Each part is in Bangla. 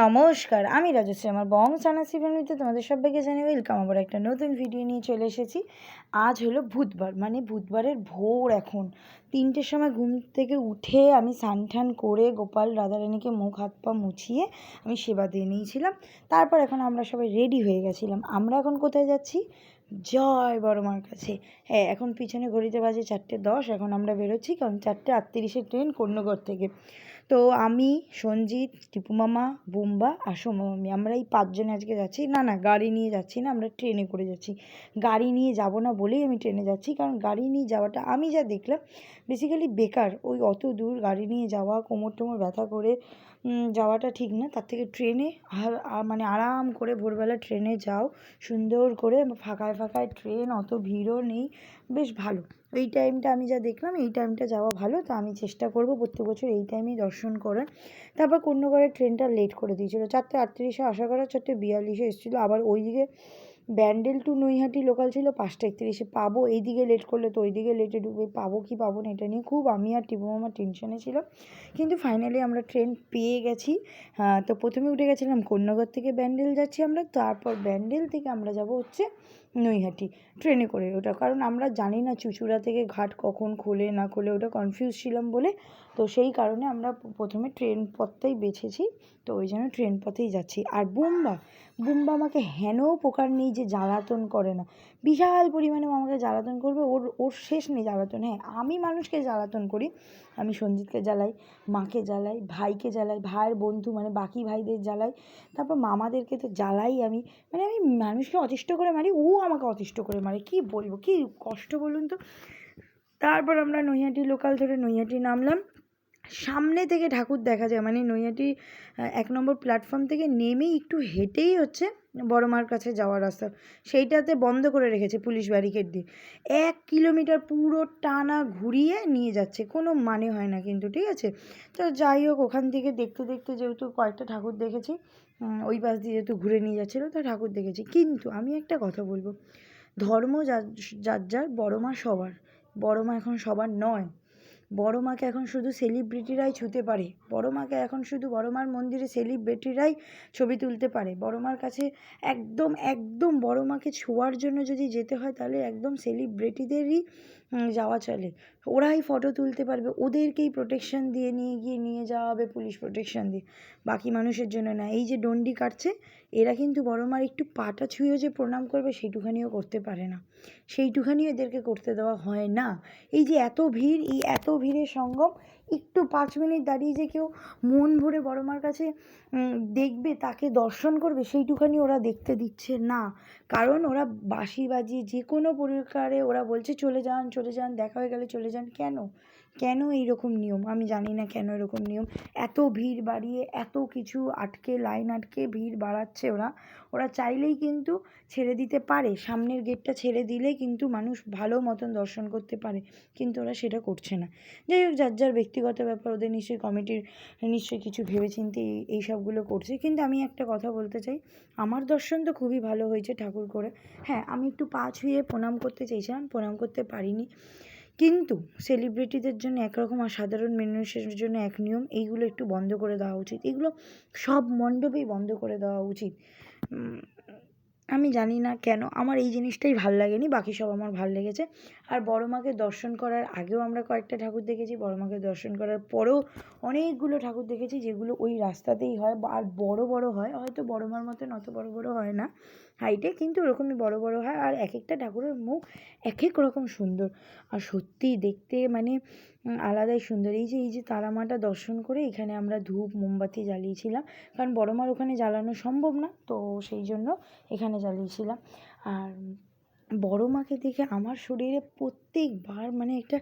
নমস্কার, আমি রাজশ্রী, আমার বং সানাসি ফ্যামিলিতে তোমাদের সবাইকে জানিয়ে ওয়েলকাম আবার একটা নতুন ভিডিও নিয়ে চলে এসেছি। আজ হলো বুধবার মানে বুধবারের ভোর এখন। তিনটের সময় ঘুম থেকে উঠে আমি স্নান ঠান করে গোপাল রাধারানীকে মুখ, হাত, পা মুছিয়ে আমি সেবা দিয়ে নিয়েছিলাম। তারপর এখন আমরা সবাই রেডি হয়ে গেছিলাম। আমরা এখন কোথায় যাচ্ছি? জয় বড় মার কাছে। হ্যাঁ এখন পিছনে ঘড়িতে বাজে চারটে দশ। এখন আমরা বেরোচ্ছি কারণ চারটে আটত্রিশের ট্রেন কর্ণগর থেকে। তো আমি, সঞ্জিত, টিপু মামা, বুম্বা আর সোমামি আমরা এই পাঁচজনে আজকে যাচ্ছি। না না, গাড়ি নিয়ে যাচ্ছি না। আমরা ট্রেনে করে যাচ্ছি। গাড়ি নিয়ে যাব না বলেই আমি ট্রেনে যাচ্ছি। কারণ গাড়ি নিয়ে যাওয়াটা আমি যা দেখলাম বেসিক্যালি বেকার, ওই অত দূর গাড়ি নিয়ে যাওয়া, কোমর টোমর ব্যথা করে যাওয়াটা ঠিক না। তার থেকে ট্রেনে মানে আরাম করে ভোরবেলা ট্রেনে যাও, সুন্দর করে ফাঁকায় ফাঁকায় ট্রেন, অত ভিড়ও নেই, বেশ ভালো। এই টাইমটা আমি যা দেখলাম, এই টাইমটা যাওয়া ভালো, তো আমি চেষ্টা করব প্রত্যেক বছর এই টাইমেই দর্শন করার। তারপর কন্যগড়ের ট্রেনটা লেট করে দিয়েছিলো, চারটে আটত্রিশে আশা করা, চারটে বিয়াল্লিশে এসেছিল, আবার ওইদিকে ব্যান্ডেল টু নৈহাটি লোকাল ছিল, পাঁচটা একত্রিশে পাবো। এইদিকে লেট করলে তো ওইদিকে লেটে ঢুকবে, পাবো কি পাবো না এটা নিয়ে খুব আমি আর টিপু মামা টেনশনে ছিল কিন্তু ফাইনালি আমরা ট্রেন পেয়ে গেছি। তো প্রথমে উঠে গেছিলাম কন্যাগর থেকে ব্যান্ডেল যাচ্ছি আমরা। তারপর ব্যান্ডেল থেকে আমরা যাব হচ্ছে নৈহাটি। ট্রেনে করে ওটা। কারণ আমরা জানি না চুচুড়া থেকে ঘাট কখন খোলে, না খোলে, ওটা কনফিউজ ছিলাম বলে। তো সেই কারণে আমরা প্রথমে ট্রেন পথটাই বেছেছি। তো ওই জন্য ট্রেন পথেই যাচ্ছি। আর বুম্বা বুম্বা আমাকে হেন প্রকার নেই যে জ্বালাতন করে না। বিশাল পরিমাণে আমাকে জ্বালাতন করবে। ওর ওর শেষ নেই জ্বালাতন। হ্যাঁ আমি মানুষকে জ্বালাতন করি। আমি সঞ্জিতকে জ্বালাই, মাকে জ্বালাই, ভাইকে জ্বালাই, ভাইয়ের বন্ধু মানে বাকি ভাইদের জ্বালাই। তারপর মামাদেরকে তো জ্বালাই আমি। মানে আমি মানুষকে অতিষ্ঠ করে মারি। ও আমাকে অতিষ্ঠ করে মারে। কী বলব? কী কষ্ট বলুন তো? তারপর আমরা নৈহাটি লোকাল ধরে নৈহাটি নামলাম। সামনে থেকে ঠাকুর দেখা যায়। মানে নৈহাটি এক নম্বর প্ল্যাটফর্ম থেকে নেমেই একটু হেঁটেই হচ্ছে বড় মার কাছে যাওয়ার রাস্তা। সেইটাতে বন্ধ করে রেখেছে পুলিশ ব্যারিকেড দিয়ে। এক কিলোমিটার পুরো টানা ঘুরিয়ে নিয়ে যাচ্ছে। কোনো মানে হয় না কিন্তু, ঠিক আছে? তো যাই হোক, ওখান থেকে দেখতে দেখতে যেহেতু কয়েকটা ঠাকুর দেখেছি ওই পাশ দিয়ে যেহেতু ঘুরে নিয়ে যাচ্ছিল, তো ঠাকুর দেখেছি। কিন্তু আমি একটা কথা বলব। ধর্ম যার যার যার, বড় মা সবার। বড় মা এখন সবার নয়। বড় মাকে এখন শুধু সেলিব্রিটিরাই ছুতে পারে। বড় মাকে এখন শুধু বড় মার মন্দিরে সেলিব্রিটিরাই ছবি তুলতে পারে। বড় মার কাছে একদম একদম বড় মাকে ছোঁয়ার জন্য যদি যেতে হয়, তাহলে একদম সেলিব্রিটিদেরই যাওয়া চলে। ওরাই ফটো তুলতে পারবে, ওদেরকেই প্রোটেকশন দিয়ে নিয়ে গিয়ে নিয়ে যাওয়া হবে পুলিশ প্রোটেকশন দিয়ে। বাকি মানুষের জন্য না। এই যে ডন্ডি কাটছে, এরা কিন্তু বড় মার একটু পাটা ছুঁয়েও যে প্রণাম করবে সেইটুখানিও করতে পারে না। সেইটুখানিও এদেরকে করতে দেওয়া হয় না। এই যে এত ভিড়, এই এত ভিড়ের সঙ্গম একটু পাঁচ মিনিট দাঁড়িয়ে যে কেউ মন ভরে বড় মার কাছে দেখবে, তাকে দর্শন করবে, সেইটুখানি ওরা দেখতে দিচ্ছে না। কারণ ওরা বাঁশি বাজিয়ে যে কোনো প্রকারে ওরা বলছে, চলে যান চলে যান, দেখা হয়ে গেলে চলে যান। কেন? কেন এইরকম নিয়ম? আমি জানি না কেন এরকম নিয়ম। এত ভিড় বাড়িয়ে এত কিছু আটকে লাইন আটকে ভিড় বাড়াচ্ছে ওরা। ওরা চাইলেই কিন্তু ছেড়ে দিতে পারে। সামনের গেটটা ছেড়ে দিলে কিন্তু মানুষ ভালো মতন দর্শন করতে পারে। কিন্তু ওরা সেটা করছে না। যাই হোক, যার যার ব্যক্তিগত ব্যাপার, ওদের নিশ্চয়ই কমিটির নিশ্চয়ই কিছু ভেবেচিন্তে এই সবগুলো করছে। কিন্তু আমি একটা কথা বলতে চাই। আমার দর্শন তো খুবই ভালো হয়েছে ঠাকুর করে হ্যাঁ আমি একটু পা ছুঁয়ে প্রণাম করতে চেয়েছিলাম। প্রণাম করতে পারিনি। কিন্তু সেলিব্রিটিদের জন্য একরকম আর সাধারণ মানুষের জন্য এক নিয়ম, এইগুলো একটু বন্ধ করে দেওয়া উচিত। এগুলো সব মণ্ডপেই বন্ধ করে দেওয়া উচিত। আমি জানি না কেন, আমার এই জিনিসটাই ভালো লাগেনি, বাকি সব আমার ভালো লেগেছে। আর বড় মাকে দর্শন করার আগেও আমরা কয়েকটা ঠাকুর দেখেছি, বড় মাকে দর্শন করার পরেও অনেকগুলো ঠাকুর দেখেছি, যেগুলো ওই রাস্তাতেই হয় আর বড় বড় হয়, হয়তো বড় মার মতন অত বড় বড় হয় না। হাইটে কিন্তু ওরকমই বড় বড় হয় আর এক একটা ঠাকুরের মুখ এক এক রকম সুন্দর। আর সত্যিই দেখতে মানে আলাদাই সুন্দর। এই যে এই যে তারামাটা দর্শন করে এখানে আমরা ধূপ, মোমবাতি জ্বালিয়েছিলাম। কারণ বড় মার ওখানে জ্বালানো সম্ভব না, তো সেই জন্য এখানে জ্বালিয়েছিলাম। আর বড় মাকে দেখে আমার শরীরে প্রত্যেকবার মানে একটা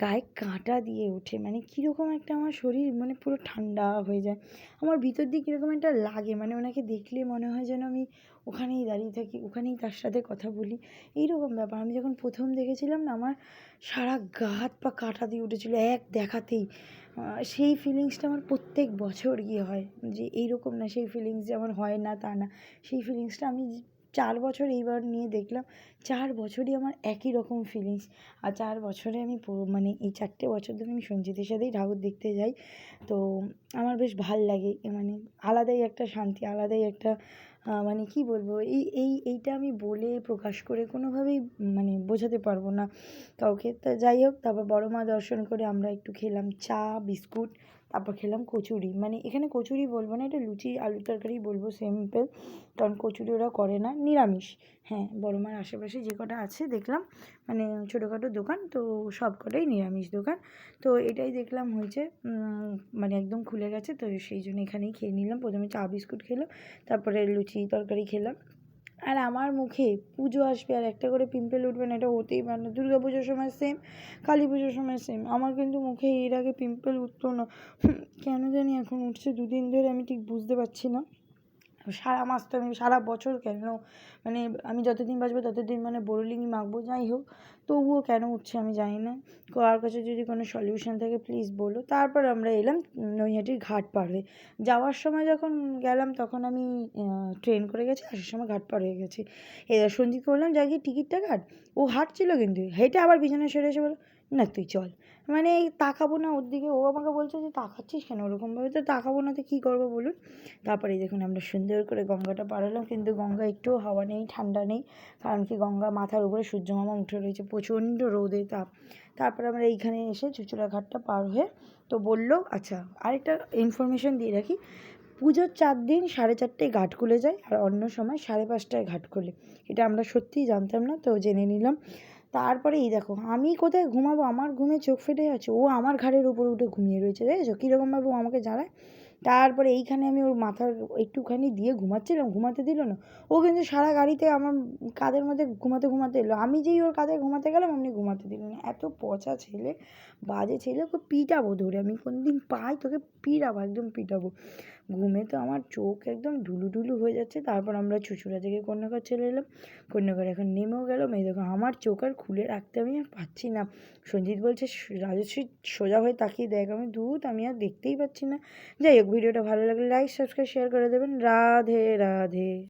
গায়ে কাঁটা দিয়ে ওঠে। মানে কীরকম একটা আমার শরীর মানে পুরো ঠান্ডা হয়ে যায়। আমার ভিতর দিয়ে কীরকম একটা লাগে। মানে ওনাকে দেখলে মনে হয় যেন আমি ওখানেই দাঁড়িয়ে থাকি, ওখানেই তার সাথে কথা বলি। এইরকম ব্যাপার। আমি যখন প্রথম দেখেছিলাম না, আমার সারা গা হাত পা কাঁটা দিয়ে উঠেছিলো এক দেখাতেই। সেই ফিলিংসটা আমার প্রত্যেক বছর গিয়ে হয়। যে এইরকম না, সেই ফিলিংস যে আমার হয় না তা না। সেই ফিলিংসটা আমি চার বছর এইবার নিয়ে দেখলাম, চার বছরই আমার একই রকম ফিলিংস আর চার বছরে আমি মানে এই চারটে বছর ধরে আমি সঞ্জিতের সাথেই ঠাকুর দেখতে যাই। তো আমার বেশ ভালো লাগে মানে আলাদাই একটা শান্তি, আলাদাই একটা মানে কি বলব, এই এই, এইটা আমি বলে প্রকাশ করে কোনোভাবেই মানে বোঝাতে পারব না কাউকে। তা যাই হোক, তারপর বড় মা দর্শন করে আমরা একটু খেলাম চা, বিস্কুট তারপর খেলাম কচুরি। মানে এখানে কচুরি বলব না, এটা লুচি আলু তরকারি বলব সিম্পল কারণ কচুরি ওরা করে না, নিরামিষ। হ্যাঁ বড় মার আশেপাশে যে কটা আছে দেখলাম মানে ছোটোখাটো দোকান, তো সব কটাই নিরামিষ দোকান। তো এটাই দেখলাম হয়েছে মানে একদম খুলে গেছে, তো সেই জন্য এখানেই খেয়ে নিলাম। প্রথমে চা বিস্কুট খেলাম, তারপরে লুচি তরকারি খেলাম। আর আমার মুখে পুজো আসবে আর একটা করে পিম্পল উঠবে না, এটা হতেই পারে না। দুর্গা পুজোর সময় সেম কালী পুজোর সময় সেম আমার কিন্তু মুখে এর আগে পিম্পল উঠতো না। কেন জানি এখন উঠছে, দুদিন ধরে আমি ঠিক বুঝতে পারছি না। সারা মাস তো আমি সারা বছর কেন মানে আমি যতদিন বাঁচবো ততদিন মানে বোরোলিংই মাখবো, যাই হোক। তবুও কেন উঠছে আমি জানি না। কার কাছে যদি কোনো সলিউশন থাকে প্লিজ বলো। তারপর আমরা এলাম নৈহাটির ঘাট পার যাওয়ার সময় যখন গেলাম তখন আমি ট্রেন করে গেছি, আসার সময় ঘাট পার হয়ে গেছি। এবার সঞ্জিত বললাম যা গিয়ে টিকিটটা কাট। ও হাঁটছিল কিন্তু। হেঁটে আবার পিছনে সরে এসে বলো না তুই চল। মানে এই তাকাবো না ওর দিকে। ও আমাকে বলছে যে, তাকাচ্ছিস কেন? ওরকমভাবে তো তাকাবো না তো কী করব বলুন? তারপরে দেখুন আমরা সুন্দর করে গঙ্গাটা পার হলাম। কিন্তু গঙ্গা একটুও হাওয়া নেই, ঠান্ডা নেই। কারণ কি গঙ্গা মাথার উপরে সূর্য মামা উঠে রয়েছে প্রচণ্ড রোদে তাপ। তারপরে আমরা এইখানে এসে চুচুড়া ঘাটটা পার হয়ে তো বলল আচ্ছা আরেকটা ইনফরমেশন দিয়ে রাখি। পুজোর চার দিন সাড়ে চারটেয় ঘাট খুলে যায় আর অন্য সময় সাড়ে পাঁচটায় ঘাট খোলে। এটা আমরা সত্যিই জানতাম না, তো জেনে নিলাম। তারপরে এই দেখো, আমি কোথায় ঘুমাবো? আমার ঘুমে চোখ ফেটে যাচ্ছে। ও আমার ঘাড়ের উপর উঠে ঘুমিয়ে রয়েছে দেখেছ কীরকমভাবে ও আমাকে জ্বালায়? তারপরে এইখানে আমি ওর মাথার একটুখানি দিয়ে ঘুমাচ্ছিলাম, ঘুমাতে দিল না। ও কিন্তু সারা গাড়িতে আমার কাঁধের মধ্যে ঘুমাতে ঘুমাতে এলো। আমি যেই ওর কাঁধে ঘুমাতে গেলাম, অমনি ঘুমাতে দিল না। এত পচা ছেলে, বাজে ছেলে, ওকে পিটাবো ধরে। আমি কোনদিন পাই তোকে পিটাবো, একদম পিটাবো। ঘুমে তো আমার চোখ একদম ঢুলু ঢুলু হয়ে যাচ্ছে। তারপর আমরা চুচুড়া থেকে কন্যাঘর চলে এলাম। কন্যাঘর এখন নেমেও গেল মেয়ে দেখো, আমার চোখ আর খুলে রাখতে আমি আর পাচ্ছি না। সঞ্জিত বলছে, রাজশ্রী সোজা হয়ে তাকিয়ে দেখ আমি দুধ আমি আর দেখতেই পাচ্ছি না। যাই হোক, ভিডিওটা ভালো লাগলে লাইক সাবস্ক্রাইব শেয়ার করে দেবেন। রাধে রাধে।